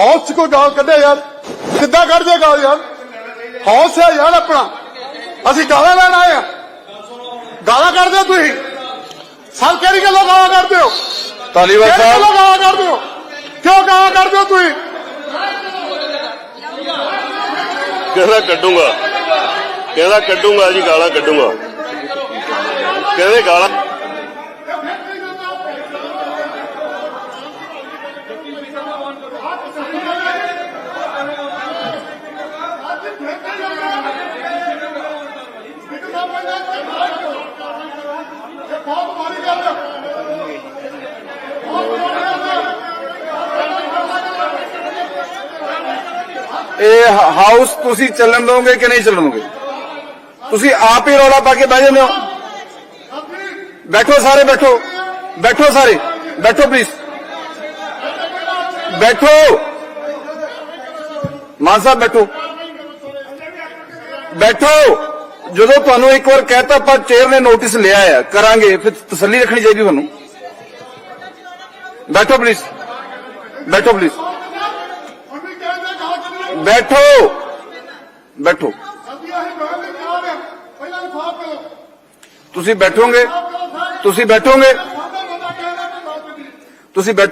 Horse ਚ ਕੋਈ ਗਾਲ ਕੱਢੇ ਯਾਰ। ਕਿੱਦਾਂ ਕੱਢਦੇ ਗਾਲ ਯਾਰ? ਹੌਸ ਹੈ ਯਾਰ ਆਪਣਾ। ਅਸੀਂ ਗਾਲਾਂ ਲੈਣ ਆਏ ਆ। ਗਾਲਾਂ ਕੱਢਦੇ ਤੁਸੀਂ? ਸਰ ਕਿਹੜੀ ਗੱਲੋਂ ਗਾਲਾਂ ਕੱਢਦੇ ਹੋ? ਕਿਹੜੀ ਸਾਹਿਬ। ਗੱਲੋਂ ਗਾਲਾਂ ਕੱਢਦੇ ਹੋ? ਕਿਉਂ ਗਾਲਾਂ ਕੱਢਦੇ ਹੋ ਤੁਸੀਂ? ਕਹਿੰਦਾ ਕੱਢੂੰਗਾ। ਕਹਿੰਦਾ ਕੱਢੂੰਗਾ ਜੀ ਗਾਲਾਂ ਕੱਢੂੰਗਾ। ਕਹਿੰਦੇ ਗਾਲਾਂ ਬਹੁਤ ਮਾੜੀ ਗੱਲ ਹੈ ਇਹ ਹ- ਹਾਊਸ ਤੁਸੀਂ ਚੱਲਣ ਦੋਗੇ ਕਿ ਨਹੀਂ ਚੱਲਣ ਦੋਗੇ ਤੁਸੀਂ ਆਪ ਹੀ ਰੌਲਾ ਪਾ ਕੇ ਬਹਿ ਜਾਂਦੇ ਹੋ ਬੈਠੋ ਸਾਰੇ ਬੈਠੋ ਬੈਠੋ ਸਾਰੇ ਬੈਠੋ ਪਲੀਜ਼ ਬੈਠੋ ਮਾਨ ਸਾਹਿਬ ਬੈਠੋ ਬੈਠੋ। ਜਦੋਂ ਤੁਹਾਨੂੰ ਇੱਕ ਵਾਰ ਕਹਿਤਾ ਆਪਾਂ ਚੇਅਰ ਨੇ ਨੋਟਿਸ ਲਿਆ ਹੈ ਕਰਾਂਗੇ, ਫਿਰ ਤਸੱਲੀ ਰੱਖਣੀ ਚਾਹੀਦੀ ਤੁਹਾਨੂੰ। ਬੈਠੋ ਪਲੀਜ਼ ਬੈਠੋ ਪਲੀਜ਼ ਬੈਠੋ। ਬੈਠੋ। ਤੁਸੀਂ ਬੈਠੋਗੇ? ਤੁਸੀਂ ਬੈਠੋਗੇ? ਤੁਸੀਂ ਬੈਠੋ